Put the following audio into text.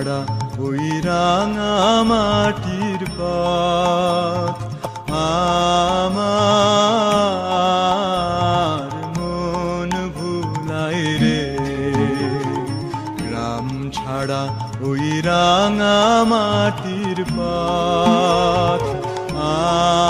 ছাড়া ওই রাঙা মাটির পথ আমার মন ভুলাই রে। গ্রাম ছাড়া ওই রাঙা মাটির পথ আমার